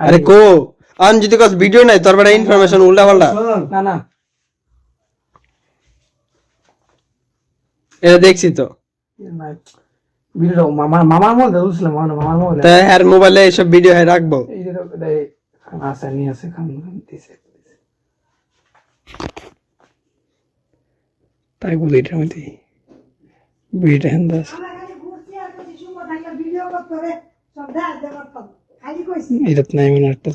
আরে কো আন যদি কস ভিডিও নাই তোর বেটা ইনফরমেশন উল্টা পাল্টা। না না। এটা দেখছি তো। ভিডিও মামা মামার মধ্যে বুঝলাম মামা মামার মধ্যে মোবাইলে এইসব ভিডিও হ্যাঁ রাখব। এই যে আছে দিছে তাই বলি এটা মধ্যে আছে এটা নাই মনে একটা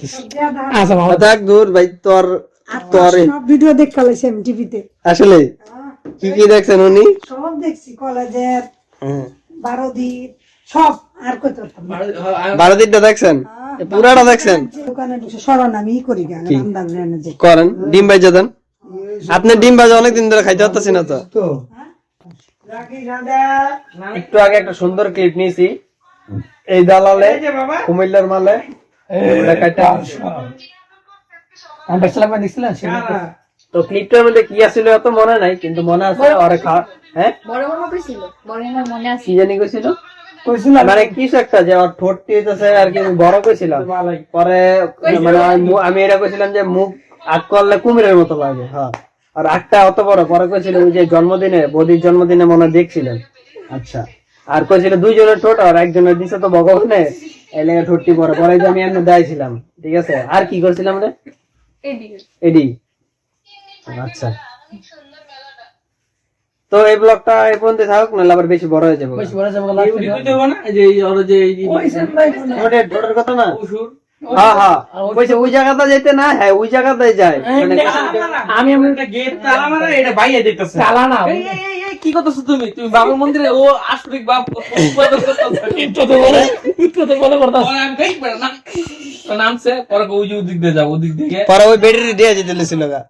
আচ্ছা মামা থাক দূর ভাই তোর তোর সব ভিডিও দেখ ফেলেছি আমি টিভিতে আসলে কি কি দেখছেন উনি? সব দেখছি কলেজের হ্যাঁ। সব আর কত বারো দেখছেন? পুরাটা দেখছেন? দোকানে ঢুকছে সরণ আমি করি গা রামদান রেনে যে করেন ডিম দেন। আপনি ডিম ভাজা অনেকদিন ধরে খাইতে পারতেছি না তো? তো একটু আগে একটা সুন্দর ক্লিপ নিয়েছি। এই দালালে কুমিল্লার মালে তো ক্লিপটার মধ্যে কি আছিল এত মনে নাই কিন্তু মনে আছে খাওয়া হ্যাঁ? বড় মামা কইছিল বড় মনে আছে। কি জানি কইছিল? কইছিলাম। মানে কিছু একটা যে ওর ঠোঁট টিয়েছে আর কি বড় কইছিলাম। পরে মানে আমি এটা কইছিলাম যে মুখ আগ করলে কুমিরের মতো লাগে হ্যাঁ। আর আটটা অত বড় পরে কইছিল ওই যে জন্মদিনে বৌদির জন্মদিনে মনে হয় দেখছিলেন। আচ্ছা। আর কইছিল দুইজনের ঠোঁট আর একজনের দিছে তো ভগবানে। এই লেগে ঠোঁটটি বড় পরে যে আমি এমনি দাইছিলাম ঠিক আছে? আর কি করছিলাম রে? এডি। এডি। আচ্ছা। তো এই ব্লগটা এই পর্যন্ত থাকুক না আবার বেশি বড় হয়ে যাবে। বেশি বড় যাবে লাস্ট ঠোঁটের ঠোঁটের কথা না? হ্যাঁ হ্যাঁ। ওই জায়গাটা যেতে না? হ্যাঁ ওই জায়গাতে যায়। মানে আমি গেট তালা মারা এটা বাইরে না। কি করতেছো তুমি? তুমি বাবুর মন্দিরে ও আসরিক বাপ করতেছো। বলে বলে তো নামছে পরে ওই যে ওদিক দিয়ে যাব ওদিক দিকে পরে ওই ব্যাটারি দিয়ে যেতে লেছিল গা।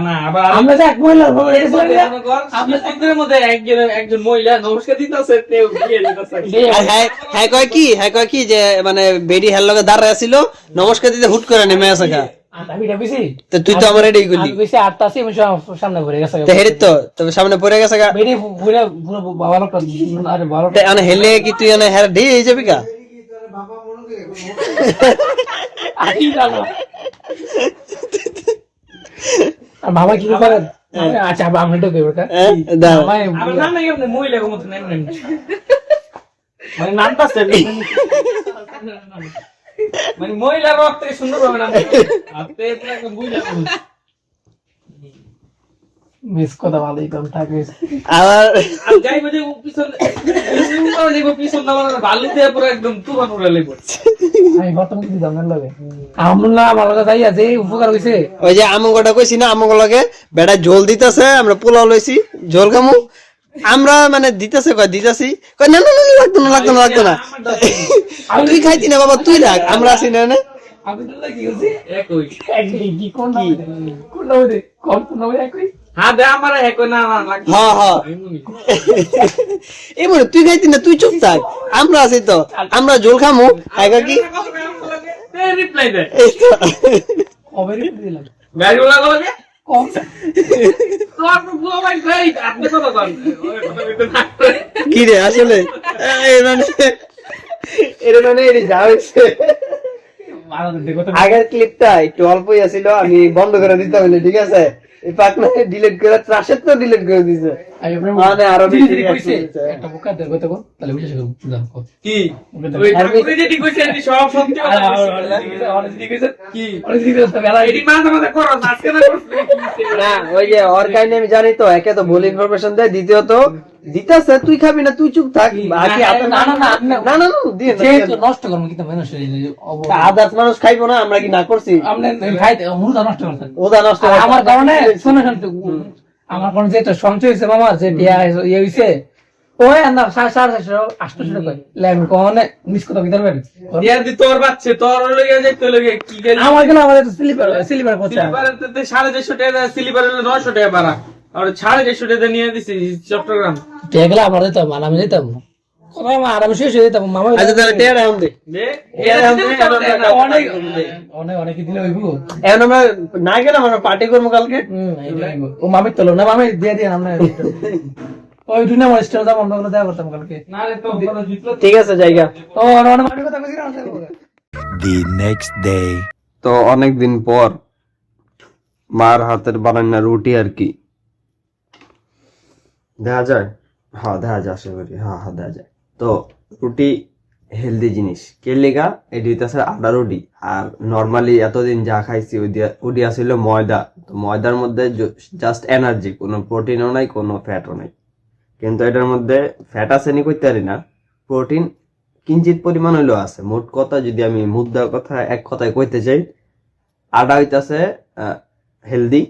না আবার আমরা এক মহিলা বলে মধ্যে কর, আপনার মন্দিরের মধ্যে একজন একজন মহিলা নমস্কার দিতেছে হ্যাঁ হ্যাঁ কয় কি? হ্যাঁ কয় কি যে মানে বেডি হের লগে দাঁড়ায় ছিল নমস্কার দিতে হুট করে নেমে আসে তুই তো আমার এটাই করলি সামনে পড়ে গেছে তো হেরে তো তবে সামনে পড়ে গেছে হেলে কি তুই হের ঢে হয়ে যাবি গা। বাবা কি করেন আচ্ছা আমরা তো কইব কা? হ্যাঁ, বাবা আমার নাম আপনি মহিলা মতো মানে নামটা মানে মহিলার রক্ত সুন্দর হবে না আপনি মিস কথা ভালোই কম থাকে। আমার আর যাইবো যে পিছন যাইবো পিছন না মানে বালু দিয়ে পুরো একদম তুফান উড়ে লেবো আমি বর্তমানে কি দামের লাগে আমরা আমার লগে যাই আছে উপকার হইছে। ওই যে আমগটা কইছি না আমগ লগে বেটা ঝোল দিতেছে আমরা পোলাও লইছি ঝোল খামু। আমরা মানে দিতেছে কয় দিতেছি কয় না না না লাগতো না লাগতো না লাগতো না। তুই খাইতি না বাবা তুই রাখ আমরা আছি না না। আমি তো কি হইছে একই। একই কি কোন না কোন না হইছে কোন না একই? হ্যাঁ না লাগবে হ্যাঁ হ্যাঁ। তুই খাইতি না তুই চুপ থাক। আমরা আছি তো। আমরা ঝোল খামু। খাইবা কি। কি রে আসলে? মানে এর মানে এর যা মারা আগের ক্লিপটা একটু অল্পই আছিল আমি বন্ধ করে দিতে হবে ঠিক আছে? এই পাকনা ডিলিট করে ত্রাসের তো ডিলিট করে দিছে। মানে আরও বেশি কইছে reaction হয়েছে। একটা বুকা দেখো তাহলে বুঝে যাবে দাম কি? ওই ঠাকুরে যেটি কইছে এটি সব সত্যি কথা কইছে। কি? এটি মাঝে মাঝে করো আজকে না না ওই যে ওর কাহিনী আমি জানি তো একে তো ভুল ইনফরমেশন দেয়। দ্বিতীয়ত দিতেছে তুই খাবি না তুই চুপ থাক। বাকি না, না, না, না, না না না দিয়ে যেহেতু নষ্ট করব কিন্তু মানুষ আদার্স মানুষ খাইবো না আমরা কি না করছি? খাইতে মুরগা নষ্ট ওদা নষ্ট আমার কারণে শুনে শুনতে আমার কোন যেটা সঞ্চয় হয়েছে মামার যে বিয়া ইয়ে হয়েছে ওই আন্দার সাড়ে সাড়ে চারশো আটশো টাকা লেন কখনে মিস পারেন দিয়া দি তোর বাচ্চা তোর লগে যাইতে লগে কি গেল? আমার কেন আমাদের স্লিপার স্লিপার করছে স্লিপার সাড়ে চারশো টাকা স্লিপার হলে নয়শো টাকা ভাড়া। আর সাড়ে চারশো টাকা নিয়ে দিছি চট্টগ্রাম। দেখলে আমার দিতাম আর আমি দিতাম আচ্ছা দে অনেক অনেক অনেক দিলে হইব। এখন আমরা না গেলে পার্টি করব কালকে? হুম এইটা হইবো। ও মামি তোলো না মামি দিয়ে দিয়ে আমরা ওই দুই নম্বর স্টেজ দাম আমরা দেওয়া করতাম কালকে। তো ঠিক আছে জায়গা। ও অনেক কথা কইছি না The next day. তো অনেকদিন পর মার হাতের বানানো রুটি আর কি। দেখা যায়? হ্যাঁ দেখা যায় আশা করি। হ্যাঁ হ্যাঁ দেখা যায়। তো রুটি হেলদি জিনিস। কে লেগা? এটি হইতেছে আটা রুটি। আর নর্মালি এতদিন যা খাইছি ওটি আসছিল ময়দা। তো ময়দার মধ্যে জাস্ট এনার্জি কোনো প্রোটিনও নাই, কোনো ফ্যাটও নাই। কিন্তু এটার মধ্যে ফ্যাট আছে নি করতে পারি না। প্রোটিন কিঞ্চিত পরিমাণ হইলেও আছে। মোট কথা যদি আমি মুদ্রার কথা এক কথায় কইতে চাই আটা হইতাছে হেলদি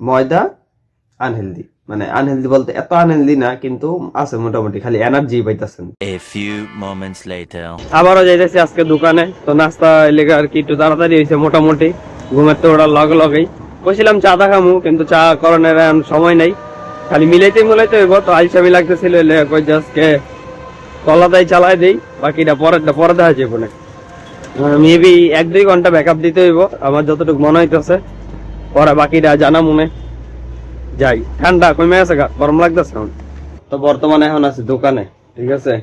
ময়দা আনহেলদি মানে আনহেলদি বলতে এত আনহেলদি না কিন্তু আছে মোটামুটি খালি এনার্জি পাইতাছেন। A few moments later. আবারও যাইতেছি আজকে দোকানে তো নাস্তা লেগে আর কি একটু তাড়াতাড়ি হয়েছে মোটামুটি ঘুমের তো ওরা লগে লগেই। কইছিলাম চা টা খামু কিন্তু চা করণের এখন সময় নাই। খালি মিলাইতে মিলাইতে হইব তো আলসামি লাগতেছিল এলে কই আজকে কলাদাই চালাই দেই বাকিটা পরেরটা পরে দেখা যাবে না। মেবি এক দুই ঘণ্টা ব্যাকআপ দিতে হইব আমার যতটুকু মনে হইতেছে পরে বাকিটা জানা মনে যাই ঠান্ডা কমে গা, গরম লাগতেছে এখন। তো বর্তমানে এখন আছে দোকানে ঠিক আছে?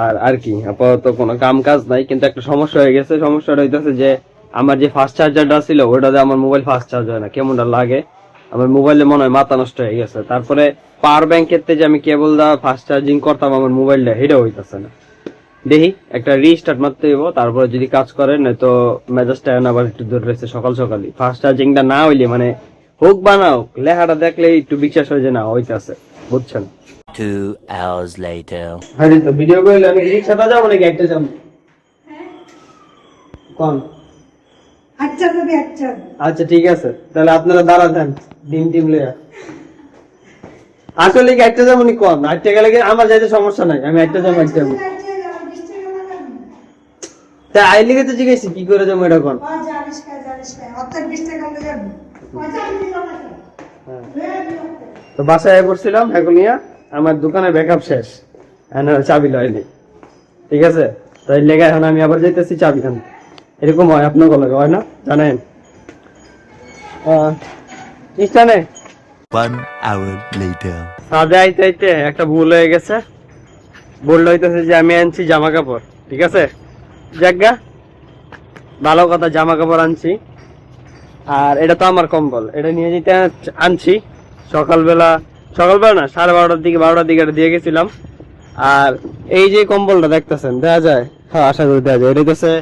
আর আর কি আপাতত কোনো কাম কাজ নাই কিন্তু একটা সমস্যা হয়ে গেছে। সমস্যাটা হইতেছে যে আমার যে ফাস্ট চার্জারটা ছিল ওটাতে আমার মোবাইল ফাস্ট চার্জ হয় না কেমনটা লাগে? আমার মোবাইলে মনে হয় মাথা নষ্ট হয়ে গেছে। তারপরে পাওয়ার ব্যাংকের যে আমি কেবল দা ফাস্ট চার্জিং করতাম আমার মোবাইলটা সেটা হইতেছে না। দেখি একটা রিস্টার্ট মারতে হইব তারপরে যদি কাজ করে নয়তো মেজাজটা এখন আবার একটু দূর রয়েছে সকাল সকালই। ফাস্ট চার্জিংটা না হইলে মানে হোক বা না হোক লেখাটা দেখলে একটু বিশ্বাস হয়ে যে না হইতাছে বুঝছেন? Two hours later. হ্যাঁ তো ভিডিও করলে আমি রিক্সাটা যাব নাকি একটা যাব? কোন? আচ্ছা আচ্ছা। আচ্ছা ঠিক আছে। তাহলে আপনারা দাঁড়া দেন ডিম টিম লইয়া। আসলে কি একটা যাব নি কোন? একটা গেলে আমার যাইতে সমস্যা নাই আমি একটা যাব একটা যাব। তা আইলে তো জিজ্ঞেস কি করে যাব এটা কোন? তো বাসায় এখন নিয়ে আমার দোকানের ব্যাকআপ শেষ। চাবি লয়নি। ঠিক আছে? তো এই লেগে এখন আমি আবার যাইতেছি চাবি খান এরকম হয় আপনার কলেজ হয় না? জানেন? ইস্টানে. সাদে আইতে আইতে একটা ভুল হয়ে গেছে। ভুল হইতেছে যে আমি আনছি জামা কাপড় ঠিক আছে? জায়গা ভালো কথা জামা কাপড় আনছি। আর এটা তো আমার কম্বল। এটা নিয়ে যেতে আনছি। সকালবেলা সকালবেলা না, সাড়ে বারোটার দিকে বারোটার দিকে এটা দিয়ে গেছিলাম। আর এই যে কম্বলটা দেখতেছেন দেখা যায়? হ্যাঁ আশা করি দেখা যায়। এটা হচ্ছে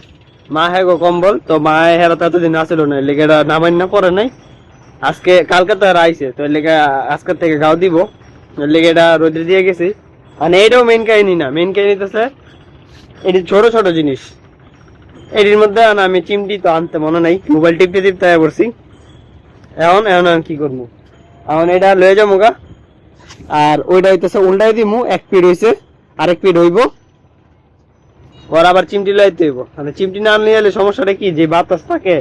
মা হ্যাঁ গো কম্বল। তো মা হেরা তো এতদিন আসিল না লেগে এটা নামাই না, পরে নাই। আজকে কালকে তো আর আইছে, তো এর লেগে আজকের থেকে গাও দিব। এর লেগে এটা রোদে দিয়ে গেছি। মানে এটাও মেন কাহিনী না। মেন কাহিনী তো স্যার এটি ছোট ছোট জিনিস। এটির মধ্যে আমি চিমটি তো আনতে মনে নাই মোবাইল টিপতে টিপতে পড়ছি। এখন এখন আমি কি করব? এখন এটা লয়ে যাব গা। আর ওইটা হইতেছে উল্টাই দিমু, এক পিড হইছে, আরেক পিড হইব। পর আবার চিমটি লাইতে হইব। মানে চিমটি না আনলে হলে সমস্যাটা কি? যে বাতাস থাকে,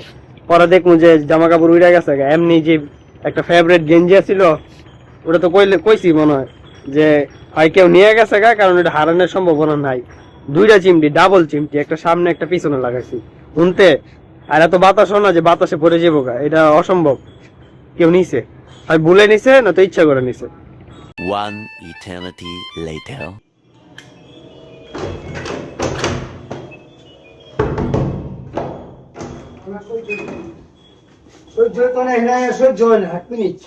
পরে দেখব যে জামা কাপড় উড়ে গেছে। এমনি যে একটা ফেভারিট গেঞ্জি ছিল ওটা তো কইলে কইছি মনে হয় যে হয় কেউ নিয়ে গেছে গা, কারণ এটা হারানোর সম্ভাবনা নাই। দুইটা চিমটি ডাবল চিমটি একটা সামনে একটা পিছনে লাগাইছি। শুনতে আর এত বাতাস না যে বাতাসে পড়ে যাব গা এটা অসম্ভব। কেউ নিছে? আর ভুলে নিছে না তো ইচ্ছা করে নিছে? One eternity later. সহ্য তো না সহ্য হয় না এক মিনিট।